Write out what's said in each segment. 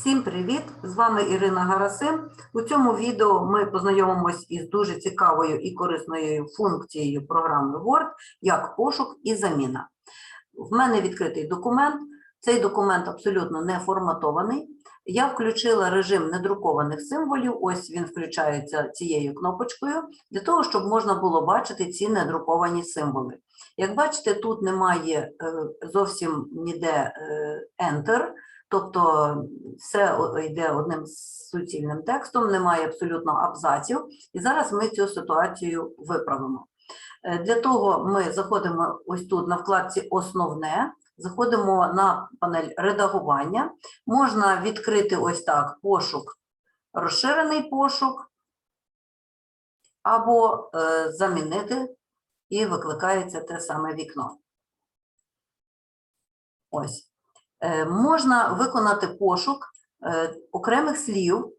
Всім привіт! З вами Ірина Гарасим. У цьому відео ми познайомимось із дуже цікавою і корисною функцією програми Word, як пошук і заміна. В мене відкритий документ. Цей документ абсолютно не форматований. Я включила режим недрукованих символів. Ось він включається цією кнопочкою, для того, щоб можна було бачити ці недруковані символи. Як бачите, тут немає е, зовсім ніде е, Enter. Тобто все йде одним суцільним текстом, немає абсолютно абзаців. І зараз ми цю ситуацію виправимо. Е, Для того ми заходимо ось тут на вкладці Основне, заходимо на панель редагування. Можна відкрити ось так пошук, розширений пошук, або е, замінити, і викликається те саме вікно. Ось. Е, Можна виконати пошук е, окремих слів,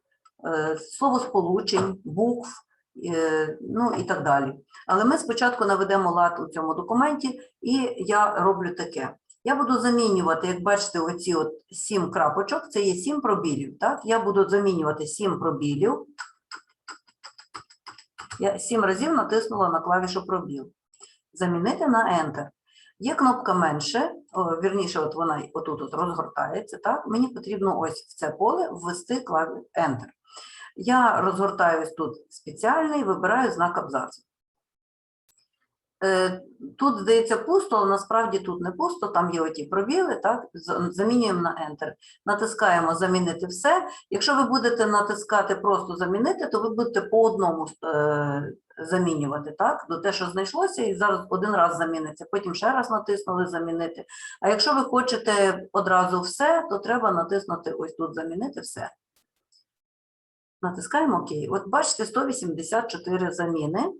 е, словосполучень, букв, ну і так далі. Але ми спочатку наведемо лад у цьому документі, і я роблю таке. Я буду замінювати, як бачите, оці от сім крапочок, це є сім пробілів. Так? Я буду замінювати сім пробілів. Я сім разів натиснула на клавішу пробіл. Замінити на Enter. Є кнопка менше, вірніше, от вона отут от розгортається. Так? Мені потрібно ось в це поле ввести клаві Enter. Я розгортаюсь тут спеціальний, вибираю знак абзацу. Е, Тут, здається, пусто, але насправді тут не пусто, там є оті пробіли, так? Замінюємо на Enter. Натискаємо Замінити все. Якщо ви будете натискати просто замінити, то ви будете по одному е, замінювати, так? До те, що знайшлося, і зараз один раз заміниться, потім ще раз натиснули замінити. А якщо ви хочете одразу все, то треба натиснути ось тут замінити все. Натискаємо ОК. От бачите, 184 заміни.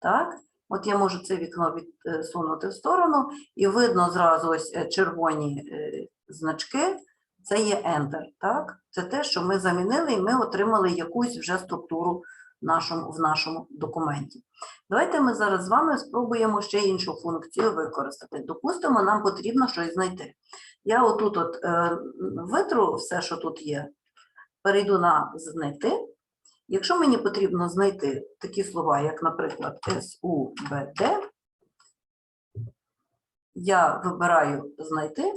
Так? От я можу це вікно відсунути в сторону, і видно зразу ось е, червоні е, значки. Це є Enter. Так? Це те, що ми замінили, і ми отримали якусь вже структуру нашому, в нашому документі. Давайте ми зараз з вами спробуємо ще іншу функцію використати. Допустимо, нам потрібно щось знайти. Я отут от, е, витру все, що тут є, перейду на знайти. Якщо мені потрібно знайти такі слова, як, наприклад, СУБД, я вибираю знайти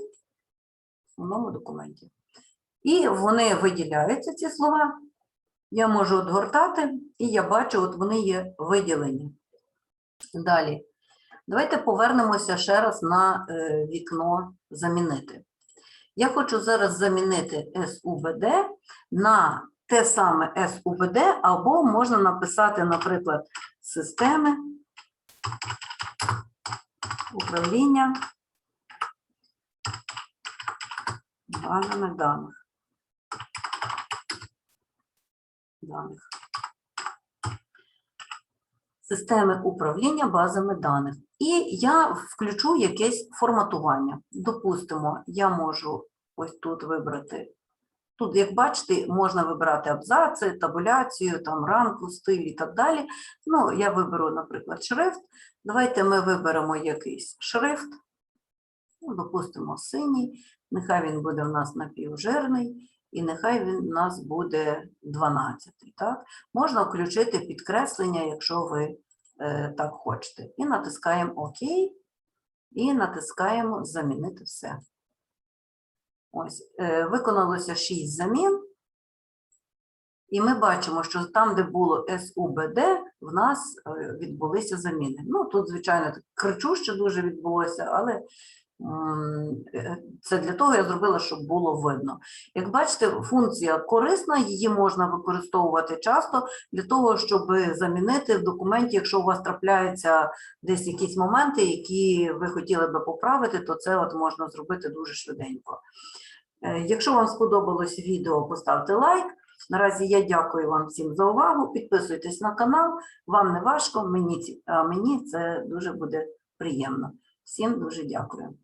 в новому документі. І вони виділяються, ці слова. Я можу отгортати, і я бачу, от вони є виділені. Далі. Давайте повернемося ще раз на е, вікно замінити. Я хочу зараз замінити СУБД на те саме СУБД, або можна написати, наприклад, системи управління базами даних. даних. Системи управління базами даних. І я включу якесь форматування. Допустимо, я можу ось тут вибрати. Тут, як бачите, можна вибирати абзаци, табуляцію, там рамку, стиль і так далі. Ну, я виберу, наприклад, шрифт. Давайте ми виберемо якийсь шрифт. Ну, допустимо, синій. Нехай він буде в нас напівжирний, і нехай він у нас буде 12. Так? Можна включити підкреслення, якщо ви е, так хочете. І натискаємо ОК, і натискаємо Замінити все. Ось, е, виконалося 6 замін. І ми бачимо, що там, де було СУБД, в нас е, відбулися заміни. Ну, тут, звичайно, кричуще дуже відбулося, але це для того я зробила, щоб було видно. Як бачите, функція корисна, її можна використовувати часто для того, щоб замінити в документі, якщо у вас трапляються десь якісь моменти, які ви хотіли би поправити, то це от можна зробити дуже швиденько. Е, Якщо вам сподобалось відео, поставте лайк. Наразі я дякую вам всім за увагу. Підписуйтесь на канал. Вам не важко, мені, мені це дуже буде приємно. Всім дуже дякую.